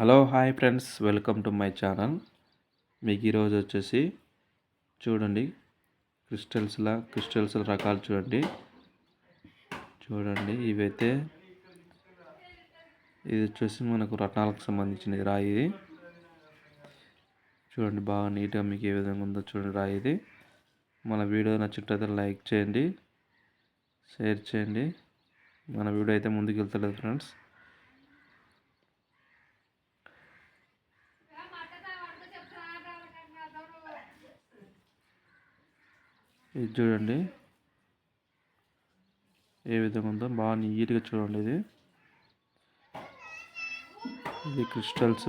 Hello hi friends. Welcome to my channel. మీకు ఈరోజు వచ్చేసి చూడండి క్రిస్టల్స్లా క్రిస్టల్స్ రకాలు చూడండి. చూడండి ఇవైతే ఇది వచ్చేసి మనకు రత్నాలకు సంబంధించిన రాయి ఇది. చూడండి బాగా నీట్గా మీకు ఏ విధంగా ఉందో చూడండి రాయి ఇది. మన వీడియో నచ్చినట్లయితే లైక్ చేయండి షేర్ చేయండి. మన వీడియో అయితే ముందుకు వెళ్తలేదు ఫ్రెండ్స్. ఇది చూడండి. ఏ విధంగా ఉందో బాగా నీట్గా చూడండి ఇది. ఇది క్రిస్టల్స్.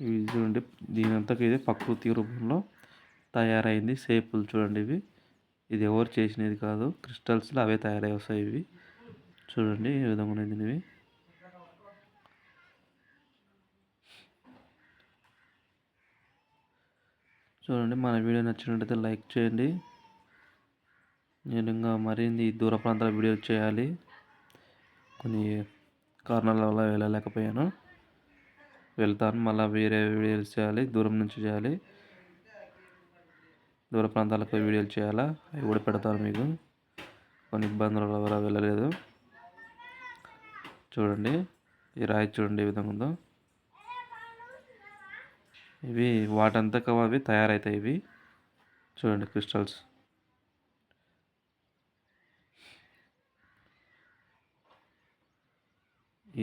ఇవి చూడండి దీని ఇది ప్రకృతి రూపంలో తయారైంది. షేపులు చూడండి ఇవి. ఇది ఎవరు చేసినది కాదు. క్రిస్టల్స్లో అవే తయారై వస్తాయి ఇవి. చూడండి ఏ విధంగా ఉన్నాయి ఇవి చూడండి మన వీడియో నచ్చినట్టయితే లైక్ చేయండి. నేను ఇంకా మరిన్ని దూర ప్రాంతాల వీడియోలు చేయాలి. కొన్ని కారణాల వల్ల వెళ్ళలేకపోయాను. వెళ్తాను మళ్ళీ వేరే వీడియోలు చేయాలి దూరం నుంచి చేయాలి. దూర ప్రాంతాలకు వీడియోలు చేయాలా? అవి కూడా పెడతాను మీకు. కొన్ని ఇబ్బందుల వల్ల వెళ్ళలేదు. చూడండి ఈ రాయి చూడండి ఏ విధంగా ఉందో. ఇవి వాటంతకు అవి తయారవుతాయి ఇవి. చూడండి క్రిస్టల్స్.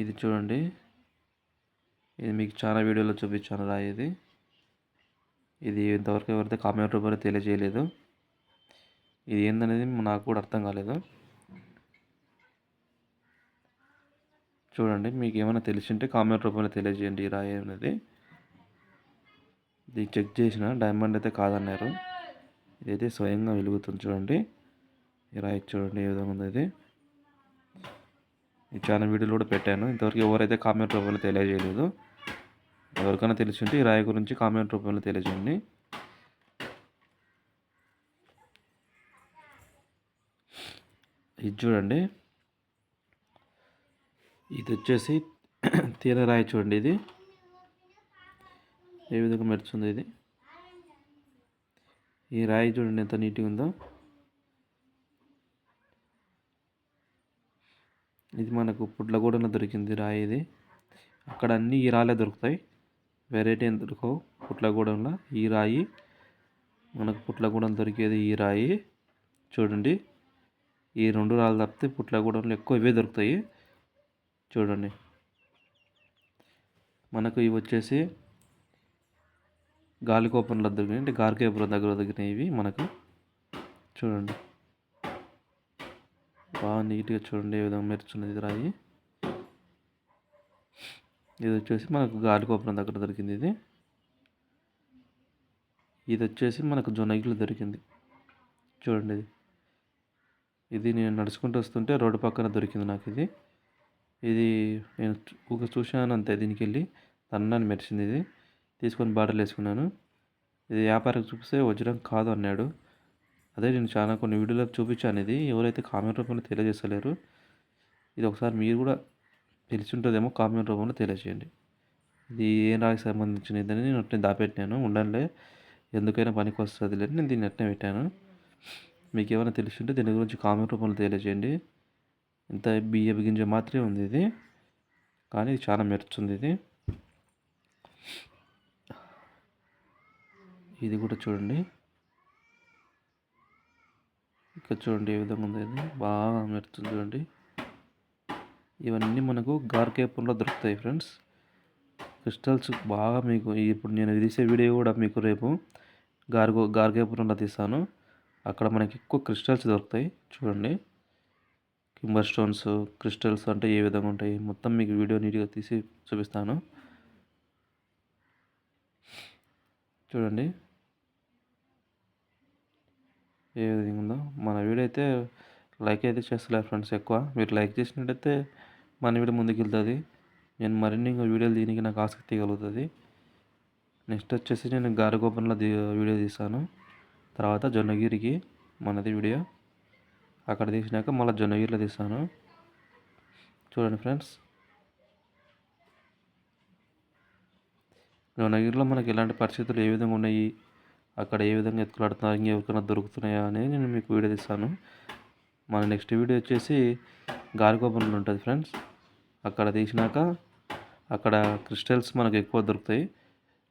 ఇది చూడండి. ఇది మీకు చాలా వీడియోలో చూపించాను రా ఇది. ఇది ఇంతవరకు ఎవరైతే కామెంట్ రూపంలో తెలియజేయలేదు. ఇది ఏందనేది నాకు కూడా అర్థం కాలేదు. చూడండి మీకు ఏమైనా తెలిసింటే కామెంట్ రూపంలో తెలియజేయండి ఈ అనేది ఇది చెక్ చేసిన డైమండ్ అయితే కాదన్నారు. ఇదైతే స్వయంగా వెలుగుతుంది చూడండి. ఈ రాయి చూడండి ఏ విధంగా ఉంది ఇది. ఈ ఛానల్ వీడియోలు కూడా పెట్టాను. ఇంతవరకు ఎవరైతే కామెంట్ రూపంలో తెలియజేయలేదు ఎవరికైనా తెలిసింటే ఈ రాయి గురించి కామెంట్ రూపంలో తెలియజేయండి. ఇది చూడండి. ఇది వచ్చేసి తీరరాయి చూడండి ఇది. ఏ విధంగా మెరుస్తుంది ఇది? ఈ రాయి చూడండి ఎంత నీట్గా ఉందో. ఇది మనకు పుట్లగూడలో దొరికింది రాయి ఇది. అక్కడ అన్ని ఈ రాలే దొరుకుతాయి. వెరైటీ ఏం దొరకవు పుట్లగూడెంలో ఈ రాయి మనకు పుట్లగూడెం దొరికేది ఈ రాయి. చూడండి ఈ రెండు రాళ్ళు తప్పితే పుట్లగూడెంలో ఎక్కువ ఇవే దొరుకుతాయి. చూడండి మనకు ఇవి వచ్చేసి గాలికోపంలో దొరికినాయి అంటే గార్కేపురం దగ్గర దొరికినవి మనకు. చూడండి. బాగా నీట్గా చూడండి ఏ విధంగా మెరుచున్నది రాయి. ఇది వచ్చేసి మనకు గాలికోపురం దగ్గర దొరికింది ఇది. ఇది వచ్చేసి మనకు జొన్నగిలు దొరికింది. చూడండి ఇది. ఇది నేను నడుచుకుంటూ వస్తుంటే రోడ్డు పక్కన దొరికింది నాకు ఇది. ఇది నేను ఊక చూశాను అంతే దీనికి వెళ్ళి తన్నాను మెరిచింది ఇది. తీసుకొని బాటలు వేసుకున్నాను. ఇది వ్యాపారికి చూపిస్తే వజ్రం కాదు అన్నాడు. అదే నేను చాలా కొన్ని వీడియోలో చూపించాను ఇది. ఎవరైతే కామెంట్ రూపంలో తెలియజేస్తలేరు ఇది ఒకసారి మీరు కూడా తెలిసి ఉంటుందేమో కామెంట్ రూపంలో తెలియజేయండి. ఇది ఏ రాకి సంబంధించినదని నేను అట్నే దాపెట్టాను ఉండంలే ఎందుకైనా పనికి వస్తుంది లేదు నేను దీన్ని అట్నే పెట్టాను. మీకు ఏమైనా తెలిసి ఉంటే దీని గురించి కామెంట్ రూపంలో తెలియజేయండి. ఇంత బియ్య గింజ మాత్రమే ఉంది ఇది కానీ ఇది చాలా మెరుచుంది ఇది. ఇది కూడా చూడండి. ఇక్కడ చూడండి ఏ విధంగా ఉంది ఇది. బాగా మెరుతుంది చూడండి. ఇవన్నీ మనకు గార్కేపురంలో దొరుకుతాయి ఫ్రెండ్స్. క్రిస్టల్స్ బాగా మీకు ఇప్పుడు నేను తీసే వీడియో కూడా మీకు రేపు గార్గో గార్గేపురంలో తీస్తాను. అక్కడ మనకి ఎక్కువ క్రిస్టల్స్ దొరుకుతాయి. చూడండి. కింబర్ స్టోన్స్ క్రిస్టల్స్ అంటే ఏ విధంగా ఉంటాయి? మొత్తం మీకు వీడియో నీట్గా తీసి చూపిస్తాను. చూడండి. ఏ విధంగా ఉందో. మన వీడియో అయితే లైక్ అయితే చేస్తలేరు ఫ్రెండ్స్ ఎక్కువ. మీరు లైక్ చేసినట్టయితే మన వీడియో ముందుకు వెళ్తుంది నేను మరిన్ని ఇంకా వీడియోలు దీనికి నాకు ఆసక్తి కలుగుతుంది. నెక్స్ట్ వచ్చేసి నేను గారగోపంలో వీడియో తీస్తాను తర్వాత జొన్నగిరికి మనది వీడియో. అక్కడ తీసినాక మళ్ళీ జొన్నగిరిలో తీసాను. చూడండి ఫ్రెండ్స్. జొన్నగిరిలో మనకి ఎలాంటి పరిస్థితులు ఏ విధంగా ఉన్నాయి? అక్కడ ఏ విధంగా ఎత్తులాడుతున్నారు ఇంకెవరికైనా దొరుకుతున్నాయా అని నేను మీకు వీడియో తీస్తాను. మన నెక్స్ట్ వీడియో వచ్చేసి గాలిగోపురంలో ఉంటుంది ఫ్రెండ్స్. అక్కడ తీసినాక అక్కడ క్రిస్టల్స్ మనకు ఎక్కువ దొరుకుతాయి.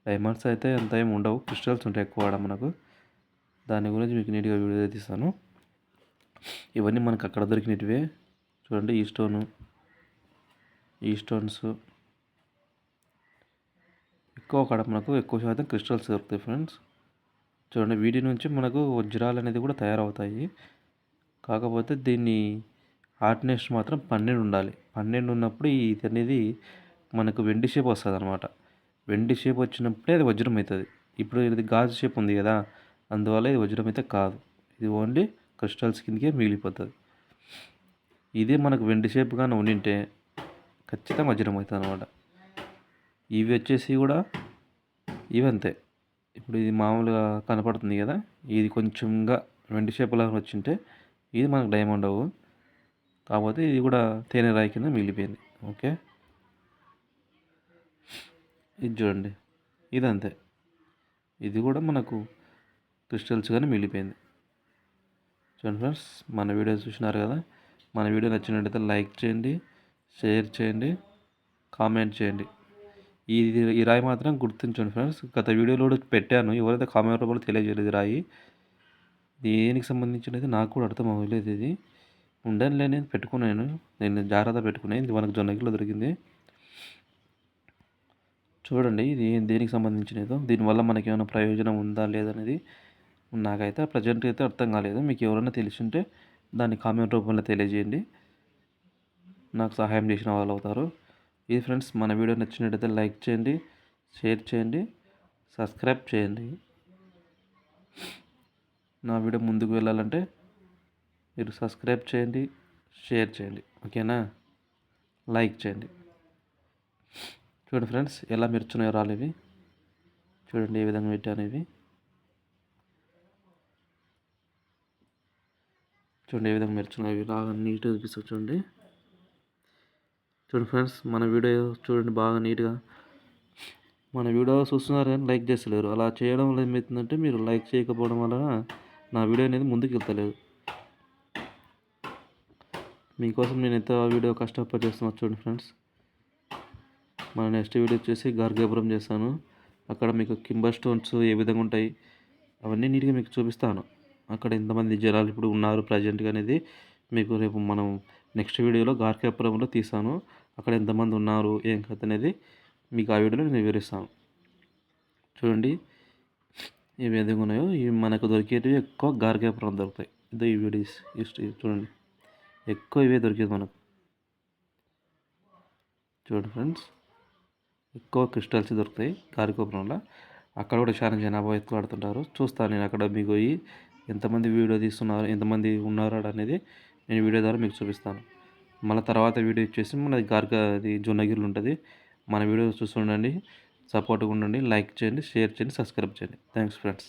డైమండ్స్ అయితే అంత ఏమి ఉండవు. క్రిస్టల్స్ ఉంటాయి ఎక్కువ ఆడ మనకు. దాని గురించి మీకు నీట్గా వీడియో తీస్తాను. ఇవన్నీ మనకు అక్కడ దొరికినటివే. చూడండి ఈ స్టోను ఈ స్టోన్స్. ఎక్కువ అక్కడ మనకు ఎక్కువ శాతం క్రిస్టల్స్ దొరుకుతాయి ఫ్రెండ్స్. చూడండి వీటి నుంచి మనకు వజ్రాలు అనేది కూడా తయారవుతాయి. కాకపోతే దీన్ని హార్డ్నెస్ మాత్రం పన్నెండు ఉండాలి. పన్నెండు ఉన్నప్పుడు ఇది అనేది మనకు వెండి షేప్ వస్తుంది అనమాట వెండి షేప్ వచ్చినప్పుడే అది వజ్రం అవుతుంది. ఇప్పుడు ఇది గాజు షేప్ ఉంది కదా అందువల్ల ఇది వజ్రం అయితే కాదు. ఇది ఓన్లీ క్రిస్టల్స్ కిందకే మిగిలిపోతుంది. ఇదే మనకు వెండి షేప్ కానీ ఉండింటే ఖచ్చితంగా వజ్రం అవుతుంది అనమాట ఇవి వచ్చేసి కూడా ఇవంతే. ఇప్పుడు ఇది మామూలుగా కనపడుతుంది కదా ఇది కొంచెంగా వెండి షేప్ వచ్చింటే ఇది మనకు డైమండ్ అవ్వు. కాకపోతే ఇది కూడా తేనె రాయి కింద మిగిలిపోయింది. ఓకే? ఇది చూడండి. ఇది అంతే ఇది కూడా మనకు క్రిస్టల్స్గానే మిగిలిపోయింది. చూడండి ఫ్రెండ్స్ మన వీడియో చూసినారు కదా? మన వీడియో నచ్చినట్టయితే లైక్ చేయండి షేర్ చేయండి కామెంట్ చేయండి. ఈ ఈ రాయి మాత్రం గుర్తించండి ఫ్రెండ్స్. గత వీడియోలో కూడా పెట్టాను. ఎవరైతే కామెంట్ రూపంలో తెలియజేయలేదు ఈ రాయి. దేనికి సంబంధించినది నాకు కూడా అర్థం అవ్వలేదు ఇది. ఉండని నేను పెట్టుకున్నాను. నేను జాగ్రత్త పెట్టుకున్నాను. ఇది మనకు జొన్నగిలో దొరికింది. చూడండి ఇది దేనికి సంబంధించినదో. దీనివల్ల మనకి ఏమైనా ప్రయోజనం ఉందా లేదనేది నాకైతే ప్రజెంట్ అయితే అర్థం కాలేదు. మీకు ఎవరైనా తెలిసింటే దాన్ని కామెంట్ రూపంలో తెలియజేయండి. నాకు సహాయం చేసిన వాళ్ళు అవుతారు. ఇది ఫ్రెండ్స్ మన వీడియో నచ్చినట్టయితే లైక్ చేయండి షేర్ చేయండి సబ్స్క్రైబ్ చేయండి. నా వీడియో ముందుకు వెళ్ళాలంటే మీరు సబ్స్క్రైబ్ చేయండి షేర్ చేయండి ఓకేనా? లైక్ చేయండి. చూడండి ఫ్రెండ్స్ ఎలా మెరుచున్నాయో రాళ్ళు ఇవి. చూడండి ఏ విధంగా పెట్టాను ఇవి. చూడండి ఏ విధంగా మెరుచున్నాయి ఇవి. రాగా నీట్గా చూపిస్తుంది చూడండి. చూడండి ఫ్రెండ్స్ మన వీడియో చూడండి బాగా నీట్గా. మన వీడియో చూస్తున్నారు కానీ లైక్ చేస్తలేరు. అలా చేయడం వల్ల ఏమవుతుందంటే మీరు లైక్ చేయకపోవడం వల్ల నా వీడియో అనేది ముందుకు వెళ్తలేదు. మీకోసం నేను ఎంత వీడియో కష్టపడి చేస్తున్నా చూడండి ఫ్రెండ్స్. మన నెక్స్ట్ వీడియో వచ్చేసి గార్గాపురం చేస్తాను. అక్కడ మీకు కింబర్ స్టోన్స్ ఏ విధంగా ఉంటాయి అవన్నీ నీట్గా మీకు చూపిస్తాను. అక్కడ ఎంతమంది జనాలు ఇప్పుడు ఉన్నారు ప్రజెంట్గా అనేది మీకు రేపు మనం నెక్స్ట్ వీడియోలో గార్కాపురంలో తీసాను అక్కడ ఎంతమంది ఉన్నారు ఏం కథ అనేది మీకు ఆ వీడియోలో నేను వివరిస్తాను. చూడండి ఏ విధంగా ఉన్నాయో ఇవి మనకు దొరికేటివి ఎక్కువ గార్కేపురం దొరుకుతాయి. ఇదో ఈ వీడియోస్ చూడండి. ఎక్కువ ఇవే దొరికేది మనకు. చూడండి ఫ్రెండ్స్ ఎక్కువ క్రిస్టల్స్ దొరుకుతాయి కారికోపురంలో అక్కడ కూడా చాలా జనాభా ఎత్తు ఆడుతుంటారు. చూస్తాను నేను అక్కడ మీకు పోయి ఎంతమంది వీడియో తీస్తున్నారు ఎంతమంది ఉన్నారు అనేది నేను వీడియో ద్వారా మీకు చూపిస్తాను. మళ్ళీ తర్వాత వీడియో వచ్చేసి మనది గార్గా అది జొన్నగిరిలో ఉంటుంది. మన వీడియో చూస్తుండండి సపోర్ట్గా ఉండండి లైక్ చేయండి షేర్ చేయండి సబ్స్క్రైబ్ చేయండి. Thanks friends